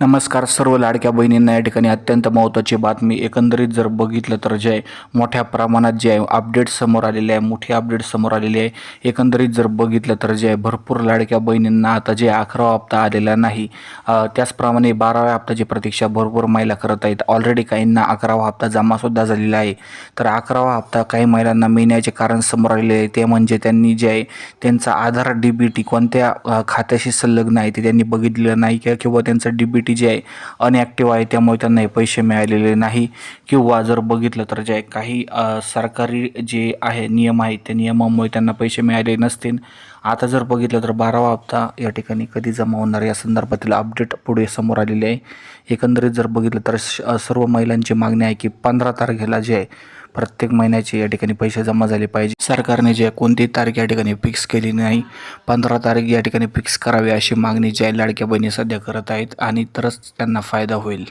नमस्कार सर्व लाडक्या बहिणींना या ठिकाणी अत्यंत महत्त्वाची बातमी. एकंदरीत जर बघितलं तर जे आहे मोठ्या प्रमाणात जे आहे अपडेट समोर आलेले आहे मोठी अपडेट समोर आलेली आहे. एकंदरीत जर बघितलं तर जे आहे भरपूर लाडक्या बहिणींना आता जे अकरावा हप्ता आलेला नाही त्याचप्रमाणे बाराव्या हप्त्याची प्रतीक्षा भरपूर महिला करत आहेत. ऑलरेडी काहींना अकरावा हप्ता जमासुद्धा झालेला आहे. तर अकरावा हप्ता काही महिलांना मिळण्याचे कारण समोर आलेले आहे ते म्हणजे त्यांनी जे आहे त्यांचा आधार डी बी टी कोणत्या खात्याशी संलग्न आहे ते त्यांनी बघितलेलं नाही किंवा किंवा त्यांचं डी बी टी जी आहे अनॲक्टिव्ह आहे त्यामुळे त्यांना हे पैसे मिळालेले नाही. किंवा जर बघितलं तर जे काही सरकारी जे आहे नियम आहेत त्या नियमामुळे त्यांना पैसे मिळाले नसतील. आता जर बघितलं तर बारावा हप्ता या ठिकाणी कधी जमा होणार या संदर्भातील अपडेट पुढे समोर आलेले आहे. एकंदरीत जर बघितलं तर सर्व महिलांची मागणी आहे की पंधरा तारखेला जे आहे प्रत्येक महिन्याचे या ठिकाणी पैसे जमा झाले पाहिजे. सरकारने जे आहे कोणतीही तारीख या ठिकाणी फिक्स केली नाही पंधरा तारीख या ठिकाणी फिक्स करावी अशी मागणी जी आहे लाडक्या बहिणी सध्या करत आहेत आणि तरच त्यांना फायदा होईल.